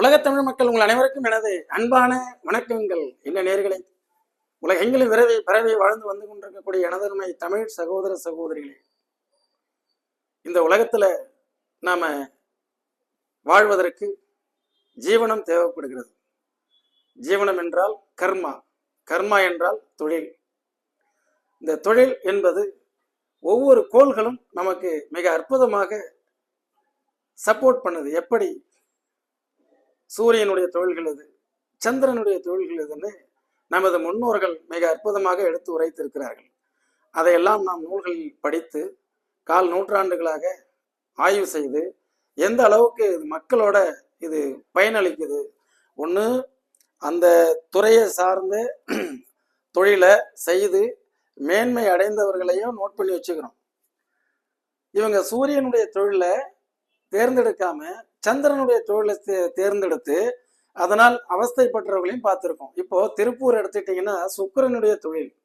உலகத்தமிழ் மக்கள் உங்கள் அனைவருக்கும் எனது அன்பான வணக்கங்கள். என்ன நேர்களை? உலகெங்கிலும் விரவி பரவி வாழ்ந்து வந்து கொண்டிருக்கக்கூடிய எனதருமை தமிழ் சகோதர சகோதரிகளே இந்த உலகத்துல நாம வாழ்வதற்கு ஜீவனம் தேவைப்படுகிறது. ஜீவனம் என்றால் கர்மா. கர்மா என்றால் தொழில். இந்த தொழில் என்பது ஒவ்வொரு கோள்களும் நமக்கு மிக அற்புதமாக சப்போர்ட் பண்ணுது. எப்படி? சூரியனுடைய தொழில்கள் இது சந்திரனுடைய தொழில்கள் இதுன்னு நமது முன்னோர்கள் மிக அற்புதமாக எடுத்து உரைத்திருக்கிறார்கள். அதையெல்லாம் நாம் நூல்களில் படித்து கால் நூற்றாண்டுகளாக ஆய்வு செய்து எந்த அளவுக்கு இது மக்களோட இது பயனளிக்குது? ஒன்று அந்த துறையை சார்ந்த தொழிலை செய்து மேன்மை அடைந்தவர்களையும் நோட் பண்ணி வச்சுக்கிறோம். இவங்க சூரியனுடைய தொழிலை தேர்ந்தெடுக்காம சந்திரனுடைய தொழிலை தே- தேர்ந்தெடுத்து அதனால் அவஸ்தைப்பட்டவர்களையும் பார்த்துருக்கோம். இப்போ திருப்பூர் எடுத்துட்டீங்கன்னா சுக்கிரனுடைய தொழில்.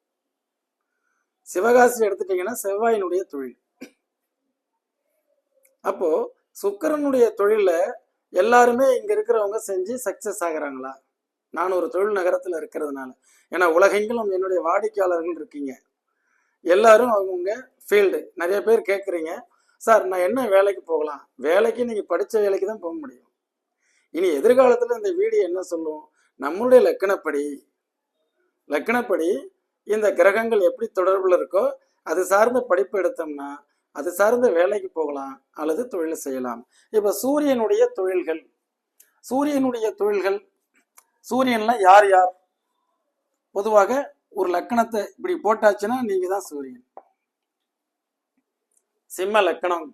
சிவகாசி எடுத்துட்டீங்கன்னா செவ்வாயினுடைய தொழில். அப்போ சுக்கிரனுடைய தொழில எல்லாருமே இங்க இருக்கிறவங்க செஞ்சு சக்சஸ் ஆகுறாங்களா? நான் ஒரு தொழில் நகரத்துல இருக்கிறதுனால. ஏன்னா உலகெங்கிலும் என்னுடைய வாடிக்கையாளர்கள் இருக்கீங்க. எல்லாரும் அவங்கவுங்க ஃபீல்டு நிறைய பேர் கேட்குறீங்க சார் நான் என்ன வேலைக்கு போகலாம்? வேலைக்கு நீங்கள் படித்த வேலைக்கு தான் போக முடியும். இனி எதிர்காலத்தில் இந்த வீடியோ என்ன சொல்லும்? நம்மளுடைய லக்கணப்படி. லக்கணப்படி இந்த கிரகங்கள் எப்படி தொடர்பில் இருக்கோ அது சார்ந்த படிப்பு எடுத்தோம்னா அது சார்ந்த வேலைக்கு போகலாம் அல்லது தொழில் செய்யலாம். இப்போ சூரியனுடைய தொழில்கள். சூரியனுடைய தொழில்கள். சூரியன்லாம் யார் யார்? பொதுவாக ஒரு லக்கணத்தை இப்படி போட்டாச்சுன்னா நீங்கள் தான் சூரியன். சிம்ம லக்கணம்.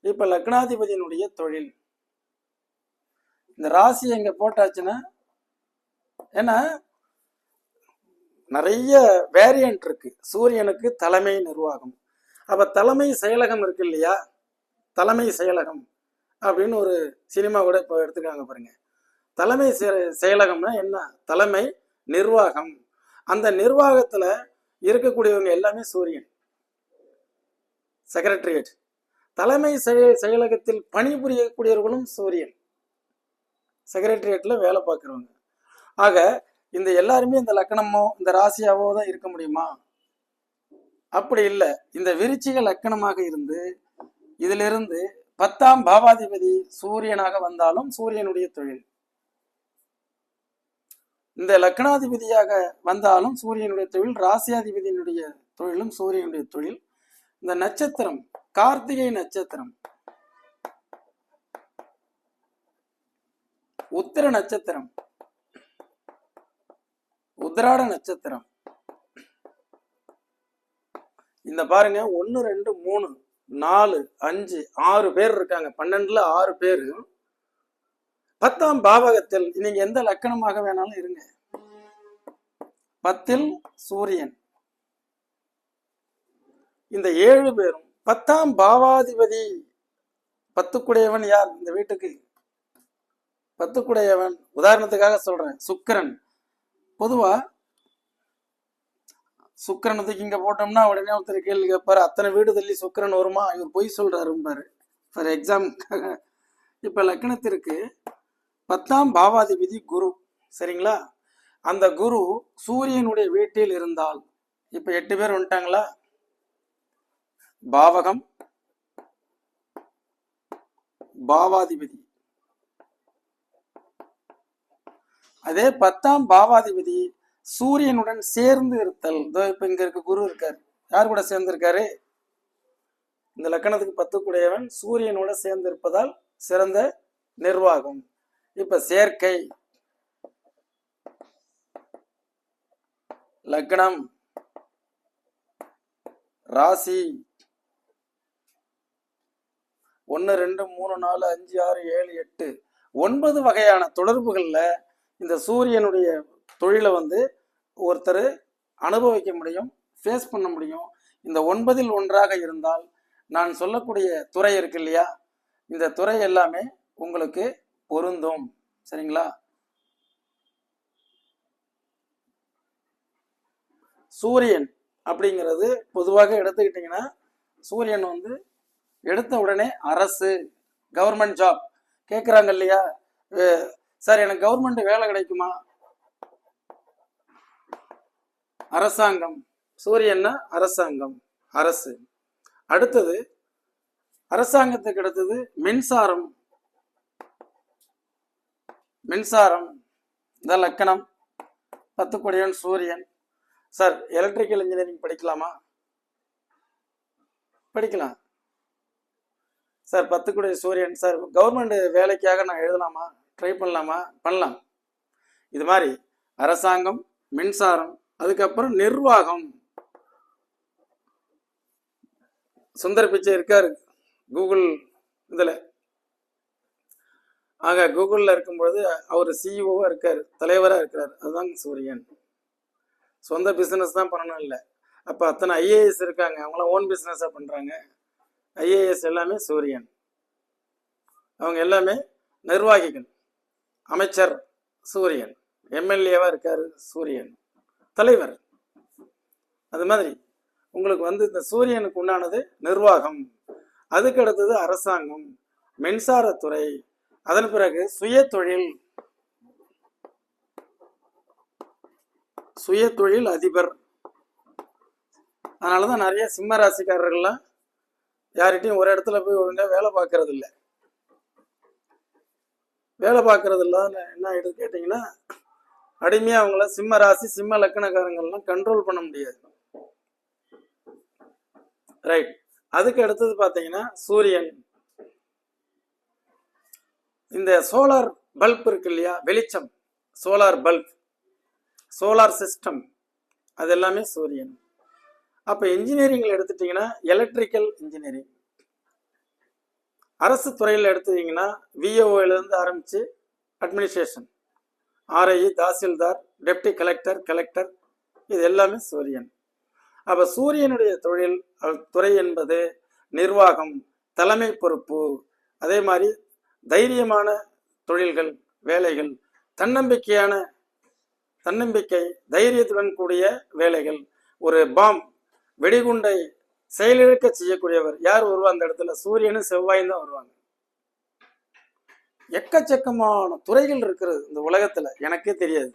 இப்ப லக்னாதிபதியினுடைய தொழில். இந்த ராசி எங்க போட்டாச்சுன்னா ஏன்னா நிறைய வேரியன்ட் இருக்கு. சூரியனுக்கு தலைமை நிர்வாகம். அப்ப தலைமை செயலகம் இருக்கு இல்லையா? தலைமை செயலகம் அப்படின்னு ஒரு சினிமா கூட இப்போ எடுத்துக்காங்க பாருங்க. தலைமை செயலகம்னா என்ன? தலைமை நிர்வாகம். அந்த நிர்வாகத்துல இருக்கக்கூடியவங்க எல்லாமே சூரியன். செக்ரட்டரியேட். தலைமை செய- செயலகத்தில் பணிபுரியக்கூடியவர்களும் சூரியன். செக்ரட்டரியேட்டில் வேலை பார்க்குறவங்க. ஆக இந்த எல்லாருமே இந்த லக்கணமோ இந்த ராசியாவோ தான் இருக்க முடியுமா? அப்படி இல்லை. இந்த விருச்சிக லக்கணமாக இருந்து இதிலிருந்து பத்தாம் பாவாதிபதி சூரியனாக வந்தாலும் சூரியனுடைய தொழில். இந்த லக்னாதிபதியாக வந்தாலும் சூரியனுடைய தொழில் ராசியாதிபதியினுடைய தொழிலும் சூரியனுடைய தொழில். இந்த நட்சத்திரம் கார்த்திகை நட்சத்திரம். உத்திர நட்சத்திரம். உத்திராட நட்சத்திரம். இந்த பாருங்க ஒன்னு ரெண்டு மூணு நாலு அஞ்சு ஆறு பேர் இருக்காங்க. பன்னெண்டுல ஆறு பேர். பத்தாம் பாவகத்தில் நீங்க எந்த லக்கணமாக வேணாலும் இருங்க. பத்தில் சூரியன். இந்த ஏழு பேரும் பத்தாம் பாவாதிபதி பத்துக்குடையவன் யார்? இந்த வீட்டுக்கு. பத்துக்குடையவன். உதாரணத்துக்காக சொல்றேன். சுக்கரன். பொதுவா சுக்கிரன் தூக்கி இங்க போட்டோம்னா உடனே ஒருத்தர் கேள்வி கேட்பாரு. அத்தனை வீடு தள்ளி சுக்கரன் வருமா? இவர் பொய் சொல்றாரும்பாரு. ஃபார் எக்ஸாம்பிள் இப்ப லக்னத்திற்கு பத்தாம் பாவாதிபதி குரு. சரிங்களா? அந்த குரு சூரியனுடைய வீட்டில் இருந்தால் இப்ப எட்டு பேர் வந்துட்டாங்களா? பாவகம் பாவாதிபதி. அதே பத்தாம் பாவாதிபதி சூரியனுடன் சேர்ந்து இருத்தல். இதோ இப்ப இங்க இருக்க குரு இருக்காரு. யார் கூட சேர்ந்து இருக்காரு இந்த லக்கணத்துக்கு பத்து கூடையவன் சூரியனோட சேர்ந்து இருப்பதால் சிறந்த நிர்வாகம். இப்ப சேர்க்கை. லக்னம். ராசி. ஒன்று ரெண்டு மூணு நாலு அஞ்சு ஆறு ஏழு எட்டு. ஒன்பது வகையான தொடர்புகளில் இந்த சூரியனுடைய தொழிலை வந்து ஒருத்தர் அனுபவிக்க முடியும் ஃபேஸ் பண்ண முடியும். இந்த ஒன்பதில் ஒன்றாக இருந்தால் நான் சொல்லக்கூடிய துறை இருக்கு இல்லையா? இந்த துறை எல்லாமே உங்களுக்கு பொருந்தும். சரிங்களா? சூரியன் அப்படிங்கிறது பொதுவாக எடுத்துக்கிட்டிங்கன்னா சூரியன் வந்து எடுத்த உடனே அரசு கவர்மெண்ட் ஜாப் கேட்குறாங்க இல்லையா? சார் எனக்கு கவர்மெண்ட் வேலை கிடைக்குமா? அரசாங்கம். சூரியன்னா அரசாங்கம் அரசு. அடுத்தது அரசாங்கத்துக்கு அடுத்தது மின்சாரம். மின்சாரம் இந்த லக்கணம். பத்து சூரியன். சார் எலக்ட்ரிக்கல் இன்ஜினியரிங் படிக்கலாமா? படிக்கலாம். சார் பத்துக்குடி சூரியன். சார் கவர்மெண்ட் வேலைக்காக நான் எழுதலாமா? ட்ரை பண்ணலாமா? பண்ணலாம். இது மாதிரி அரசாங்கம் மின்சாரம் அதுக்கப்புறம் நிர்வாகம். சுந்தர் பிச்சை இருக்காரு. கூகுள் இதில். ஆக கூகுளில் இருக்கும்பொழுது அவர் சிஇஓவாக இருக்கார். தலைவராக இருக்கிறார். அதுதான் சூரியன். சொந்த பிஸ்னஸ் தான் பண்ணணும் இல்லை. அப்போ அத்தனை ஐஏஎஸ் இருக்காங்க. அவங்களாம் ஓன் பிஸ்னஸாக பண்ணுறாங்க ஐஏஎஸ் எல்லாமே சூரியன். அவங்க எல்லாமே நிர்வாகிகள். அமைச்சர் சூரியன். எம்எல்ஏவாக இருக்கார் சூரியன். தலைவர். அது மாதிரி உங்களுக்கு வந்து இந்த சூரியனுக்கு உண்டானது நிர்வாகம். அதுக்கு அடுத்தது அரசாங்கம். மின்சாரத்துறை அதன் பிறகு சுய தொழில் சுய தொழில் அதிபர். அதனால தான் நிறைய சிம்ம ராசிக்காரர்கள்லாம் யார்கிட்டையும் ஒரு இடத்துல போய் உடனே வேலை பார்க்கறது இல்லை வேலை பார்க்கறது இல்லாத என்ன ஆகிடுது கேட்டிங்கன்னா அடிமையாக அவங்கள சிம்ம ராசி சிம்ம லக்கணக்காரங்கள்லாம் கண்ட்ரோல் பண்ண முடியாது. ரைட் அதுக்கு அடுத்தது பார்த்தீங்கன்னா சூரியன். இந்த சோலார் பல்ப் இருக்கு இல்லையா? வெளிச்சம். சோலார் பல்ப் சோலார் சிஸ்டம் அது எல்லாமே சூரியன். அப்போ இன்ஜினியரிங்கில் எடுத்துட்டிங்கன்னா எலக்ட்ரிக்கல் இன்ஜினியரிங் அரசு துறையில் எடுத்துட்டிங்கன்னா விஓஓலேருந்து ஆரம்பித்து administration RI tahsildar deputy collector collector இது எல்லாமே சூரியன். அப்போ சூரியனுடைய தொழில் துறை என்பது நிர்வாகம் தலைமை பொறுப்பு அதே மாதிரி தைரியமான தொழில்கள் வேலைகள் தன்னம்பிக்கையான தன்னம்பிக்கை தைரியத்துடன் கூடிய வேலைகள். ஒரு பாம் வெடிகுண்டை செயலிழக்க செய்யக்கூடியவர் யார் வருவா அந்த இடத்துல சூரியனும் செவ்வாயும் தான் வருவாங்க. எக்கச்சக்கமான துறைகள் இருக்கிறது இந்த உலகத்துல. எனக்கே தெரியாது.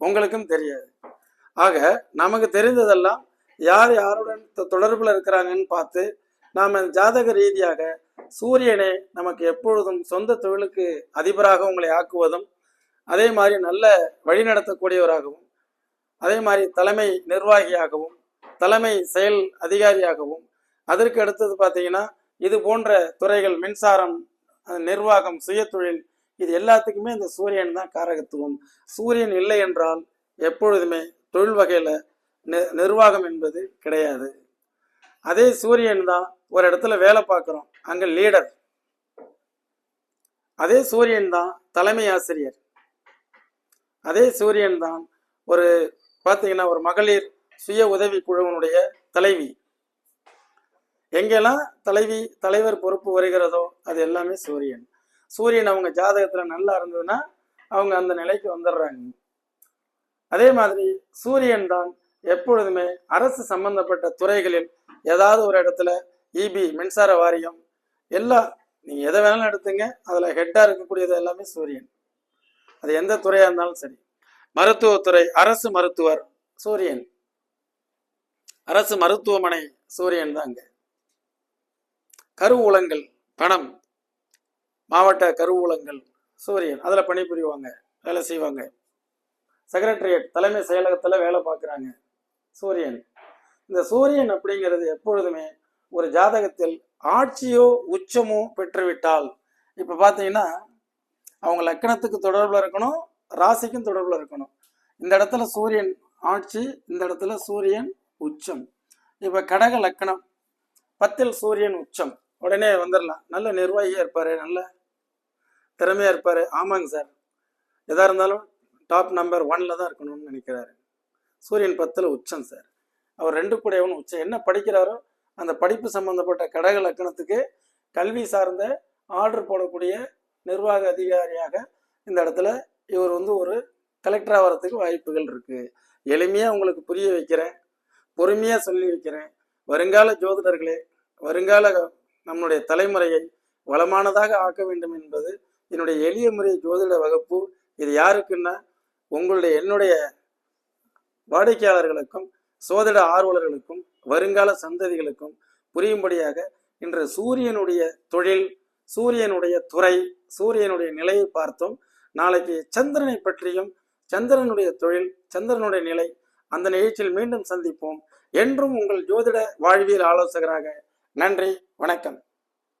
உங்களுக்கும் தெரியாது. ஆக நமக்கு தெரிந்ததெல்லாம் யார் யாருடன் தொடர்பில் தொடர்புல இருக்கிறாங்கன்னு பார்த்து நாம ஜாதக ரீதியாக சூரியனை நமக்கு எப்பொழுதும் சொந்த தொழிலுக்கு அதிபராக உங்களை ஆக்குவதும் அதே மாதிரி நல்ல வழிநடத்தக்கூடியவராகவும் அதே மாதிரி தலைமை நிர்வாகியாகவும் தலைமை செயல் அதிகாரியாகவும் அதற்கு அடுத்தது பார்த்தீங்கன்னா இது போன்ற துறைகள் மின்சாரம் நிர்வாகம் சுயதொழில் இது எல்லாத்துக்குமே இந்த சூரியன் தான் காரகத்துவம். சூரியன் இல்லை என்றால் எப்பொழுதுமே தொழில் வகையில் நி- நிர்வாகம் என்பது கிடையாது. அதே சூரியன் தான் ஒரு இடத்துல வேலை பார்க்குறோம் அங்கே லீடர் அதே சூரியன் தான் தலைமை ஆசிரியர். அதே சூரியன் தான் ஒரு பார்த்தீங்கன்னா ஒரு மகளிர் சுய உதவி குழுவினுடைய தலைவி. எங்கெல்லாம் தலைவி தலைவர் பொறுப்பு வருகிறதோ அது எல்லாமே சூரியன். சூரியன் அவங்க ஜாதகத்துல நல்லா இருந்ததுன்னா அவங்க அந்த நிலைக்கு வந்துடுறாங்க. அதே மாதிரி சூரியன் தான் எப்பொழுதுமே அரசு சம்பந்தப்பட்ட துறைகளில் ஏதாவது ஒரு இடத்துல இபி மின்சார வாரியம் எல்லாம் நீங்க எதை வேணாலும் எடுத்துங்க அதுல ஹெட்டா இருக்கக்கூடியது எல்லாமே சூரியன். அது எந்த துறையா இருந்தாலும் சரி. மருத்துவத்துறை அரசு மருத்துவர் சூரியன். அரசு மருத்துவமனை சூரியன் தான் கருவூலங்கள் பணம் மாவட்ட கருவூலங்கள் சூரியன் அதில் பணிபுரிவாங்க வேலை செய்வாங்க. செக்ரட்டரியேட் தலைமை செயலகத்தில் வேலை பார்க்குறாங்க சூரியன். இந்த சூரியன் அப்படிங்கிறது எப்பொழுதுமே ஒரு ஜாதகத்தில் ஆட்சியோ உச்சமோ பெற்றுவிட்டால் இப்போ பார்த்தீங்கன்னா அவங்க லக்கணத்துக்கு தொடர்பில் இருக்கணும் ராசிக்கும் தொடர்பில் இருக்கணும். இந்த இடத்துல சூரியன் ஆட்சி இந்த இடத்துல சூரியன் உச்சம். இப்போ கடக லக்கணம். பத்தில் சூரியன் உச்சம். உடனே வந்துடலாம் நல்ல நிர்வாகியாக இருப்பார். நல்ல திறமையாக இருப்பார். ஆமாங்க சார். எதாக இருந்தாலும் டாப் நம்பர் ஒன்ல தான் இருக்கணும்னு நினைக்கிறாரு. சூரியன் பத்தில் உச்சம் சார். அவர் ரெண்டு கூடையவன் உச்சம். என்ன படிக்கிறாரோ அந்த படிப்பு சம்பந்தப்பட்ட கடக லக்கணத்துக்கு கல்வி சார்ந்த ஆர்டர் போடக்கூடிய நிர்வாக அதிகாரியாக இந்த இடத்துல இவர் வந்து ஒரு கலெக்டர் ஆகிறதுக்கு வாய்ப்புகள் இருக்கு. எளிமையா உங்களுக்கு புரிய வைக்கிறேன். பொறுமையா சொல்லி வைக்கிறேன் வருங்கால ஜோதிடர்களே வருங்கால நம்முடைய தலைமுறையை வளமானதாக ஆக்க வேண்டும் என்பது என்னுடைய எளிய முறை ஜோதிட வகுப்பு. இது யாருக்குன்னா உங்களுடைய என்னுடைய வாடிக்கையாளர்களுக்கும் சோதிட ஆர்வலர்களுக்கும் வருங்கால சந்ததிகளுக்கும் புரியும்படியாக இன்று சூரியனுடைய தொழில் சூரியனுடைய துறை சூரியனுடைய நிலையை பார்த்தோம். நாளைக்கு சந்திரனை பற்றியும் சந்திரனுடைய தொழில் சந்திரனுடைய நிலை அந்த நிகழ்ச்சியில் மீண்டும் சந்திப்போம். என்றும் உங்கள் ஜோதிட வாழ்வியல் ஆலோசகராக நன்றி வணக்கம்.